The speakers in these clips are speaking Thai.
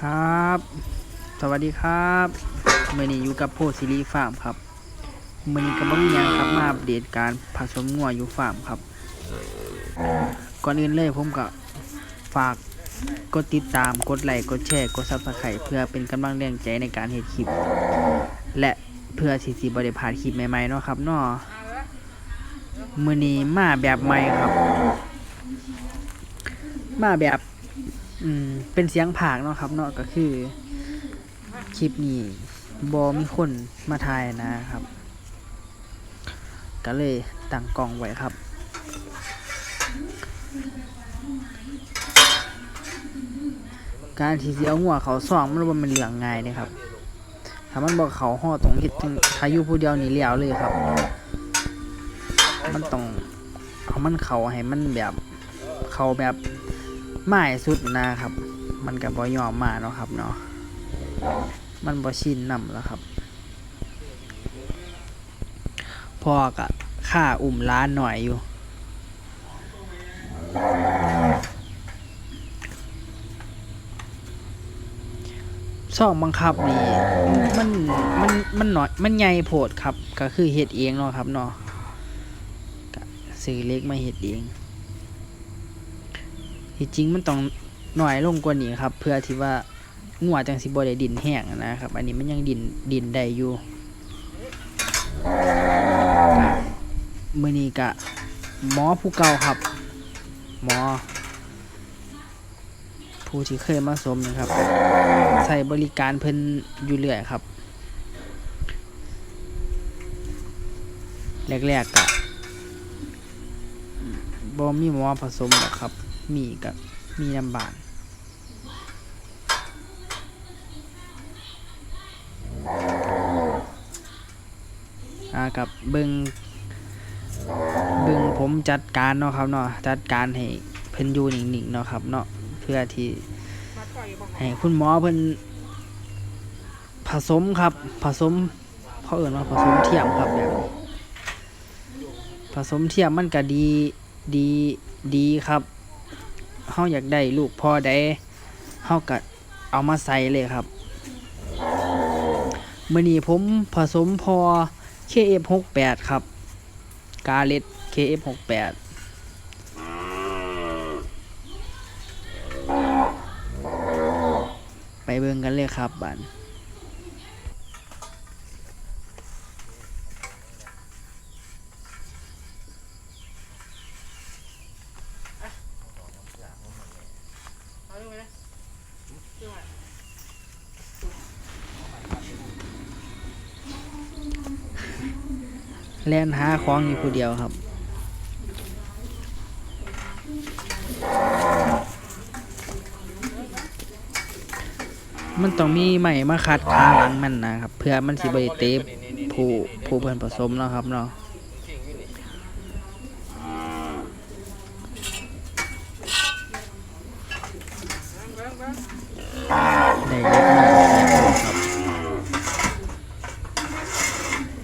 ครับ สวัสดีครับเมื่อนี้อยู่กับโพซิลีฟาร์มครับเมื่อนี้ก็บ่มีหยังครับมาอัปเดตการผสมงัวอยู่ฟาร์มครับ ก่อนอื่นเลยผมก็ฝากกดติดตามกดไลค์กดแชร์กดซับสไครต์เพื่อเป็นกำลังแรงใจในการเฮ็ดคลิป และเพื่อสิสิบ่ได้พาดคลิปใหม่ๆเนาะครับเนาะมื้อนี้มาแบบใหม่ครับ มาแบบ อืมเป็นเสียงผากเนาะครับเนาะก็คือ คลิปนี้บอมีคนมาถ่ายนะครับ ก็เลยตั้งกล้องไว้ครับการที่สิเอาหัวเขาซ่องมันบ่มันเหลืองง่ายเด้ครับ ถ้ามันบอกเขาห่อตรงเฮ็ดถ้าอยู่ผู้เดียวนี่เลี้ยวเลยครับ มันต้องเอามันเขาให้มันแบบ เขาแบบ ไม้สุดนะครับ มันก็บ่ยอมมาเนาะครับเนาะมันบ่ชินนำแล้วครับพ่อก็ค่าอุ่มร้านหน่อยอยู่ซ่องบังคับนี่มันมันมันหน่อยมันใหญ่โพดครับ ก็คือเฮ็ดเองเนาะครับเนาะซื้อเล็กมาเฮ็ดเอง ที่จริงมันต้องหน่อยลงกว่านี้ครับ เพื่อที่ว่างัวจังสิบ่ได้ดินแห้งนะครับ อันนี้มันยังดินดินได้อยู่มือนี้ก็หมอผู้เก่าครับ หมอ ผู้ที่เคยมาสมนะครับใช้บริการเพิ่นอยู่เรื่อยครับแรกๆกะบ่มีหมอผสมหรอกครับ มีกะมีนำบานอ่ากับเบิงเบิงผมจัดการเนาะครับเนาะจัดการให้เพิ่นอยู่นิ่งๆเนาะครับเนาะเพื่อที่ให้คุณหมอเพิ่นผสมครับ ผสมเขาเอื่นว่าผสมเทียมครับแบบผสมเทียมมันก็ดีดีดีครับ เฮาอยากได้ลูกพ่อใดเฮาก็เอามาใส่เลยครับมื่อนี้ผมผสมพอ KF68 ครับ กาเลต KF68 ไปเบิ่งกันเลยครับบัน แล่นหาของอยู่ผู้เดียวครับ มันต้องมีไม้มาคัดขาหลังมันนะครับ เพื่อมันสิบริเตะผู้ผู้เพิ่นผสมเนาะครับเนาะได้เล็กน้อยครับ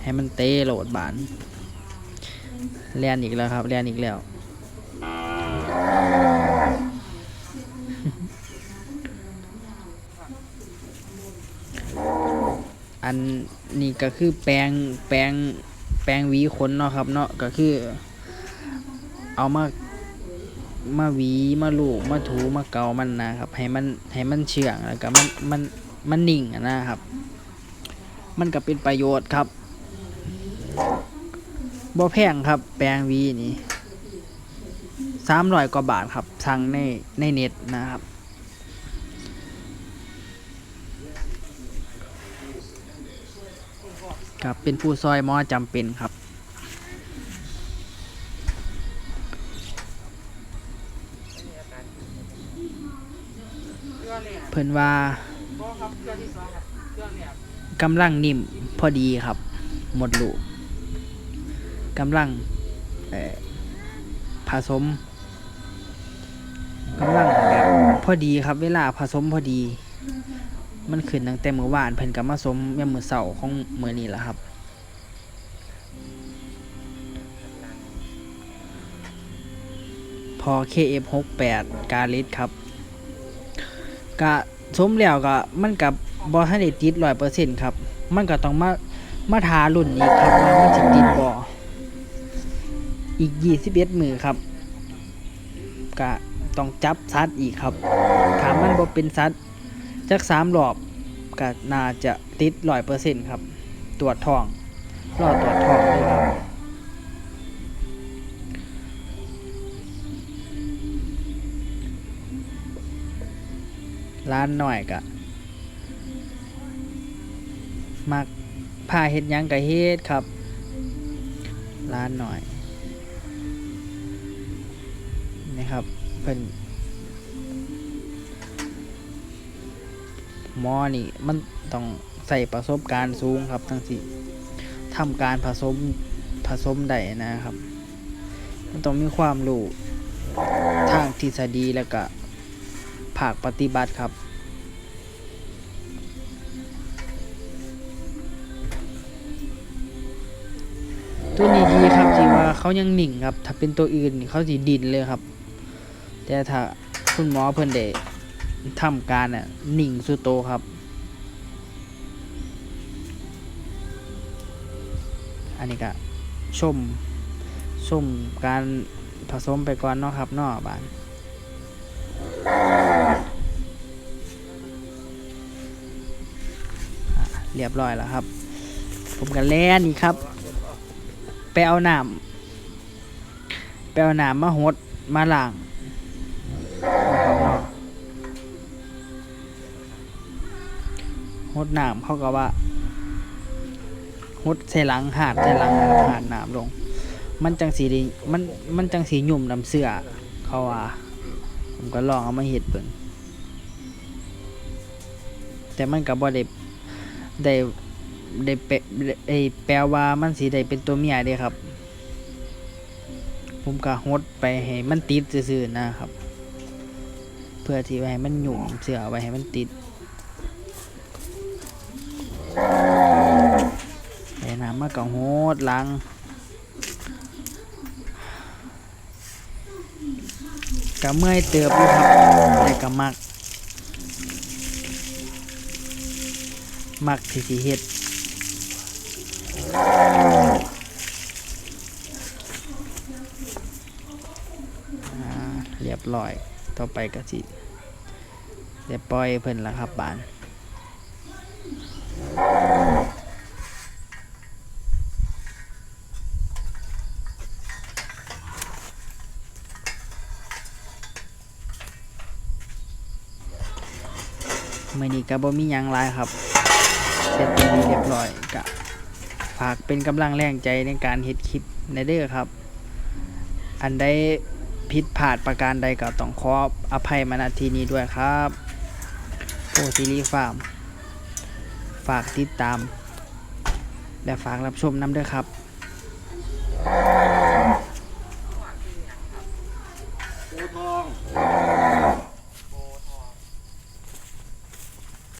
ให้มัน เตะโหลดบานแลนอีกแล้วครับแลนอีกแล้ว อันนี้ก็คือแปลงแปลงแปลงหวีขนเนาะครับ เนาะก็คือ เอามามาหวีมาลูบมาถูมาเกามันนะครับ ให้มันให้มันเชื่องแล้วก็มันมันมันนิ่งนะครับ มันก็เป็นประโยชน์ครับ บ่แพงครับ แปลงวีนี่สามร้อยกว่าบาทครับสั่งในในเน็ตนะครับครับเป็นผู้ซอยมอจำเป็นครับเพิ่นว่ากำลังนิ่มพอดีครับ หมดลูก กำลังผสมกำลังแบบพอดีครับ เวลาผสมพอดี มันขึ้นตั้งแต่มือวานเพิ่นก็มาสมยามมื้อเช้าของมื้อนี้แหละครับพอ KF68 กาลิสครับก็สมแล้วก็มันกับบอทันได้ติดร้อยเปอร์เซ็นต์ครับ มันก็ต้องมามาทารุ่นอีกครับว่ามันสิติดบ่ อีกยี่สิบเอ็ดมือครับก็ต้องจับซัดอีกครับถ้ามันบ่เป็นซัดจักสามรอบก็น่าจะติดร้อยเปอร์เซ็นต์ครับ ตรวจทองรอตรวจทองเลยครับ ร้านหน่อยกะมักผ้าเฮ็ดยังกะเฮ็ดครับ ร้านหน่อย นะครับเพิ่นหมอนี่มันต้องใส่ประสบการณ์สูงครับทั้งสิทำการผสมผสมได้นะครับ มันต้องมีความรู้ทางทฤษฎีแล้วก็ภาคปฏิบัติครับตัวนี้ดีครับที่ว่าเขายังหนิ่งครับ ถ้าเป็นตัวอื่นเขาสิดินเลยครับ แต่ถ้าคุณหมอเพิ่นได้ทำการน่ะหนิ่งสุดโตครับอันนี้ก็ชมชมการผสมไปก่อนเนาะครับเนาะบานเรียบร้อยแล้วครับ ผมก็แล่นี่ครับ ไปเอาน้ำไปเอาน้ำมาหดมาล้าง หดน้ำเขาก็ว่าหดใส่หลังหาดใส่หลังหาดน้ำลง มันจังสีดีมันมันจังสีหยุ่มน้ำเสื้อเขาว่าผมก็ลองเอามาเห็ดเบิ่งแต่มันก็บ่ได้ได้ได้เปะไอแปลว่ามันสีได้เป็นตัวเมียเด้ครับ ผมก็หดไปให้มันติดซื่อๆนะครับ เพื่อที่ไว้ให้มันหยุ่มเสื้อไว้ให้มันติด ไอ้น้ำมาก็โหดหลังก็เมื่อยเติบอยู่ครับแต่ก็มัก มักที่สิเฮ็ดเรียบร้อย ต่อไปก็สิเดี๋ยวปล่อยเพิ่นละครับบาน มื่อนี้ก็บ่มีหยังหลายครับเสร็จเป็นที่เรียบร้อยก็ฝากเป็นกำลังแรงใจในการเฮ็ดคลิปในเด้อครับ อันใดผิดพลาดประการใดก็ต้องขออภัยมาณที่นี้ด้วยครับโอซีรีฟาร์ม ฝากติดตาม และฝากรับชมน้ำเด้อครับ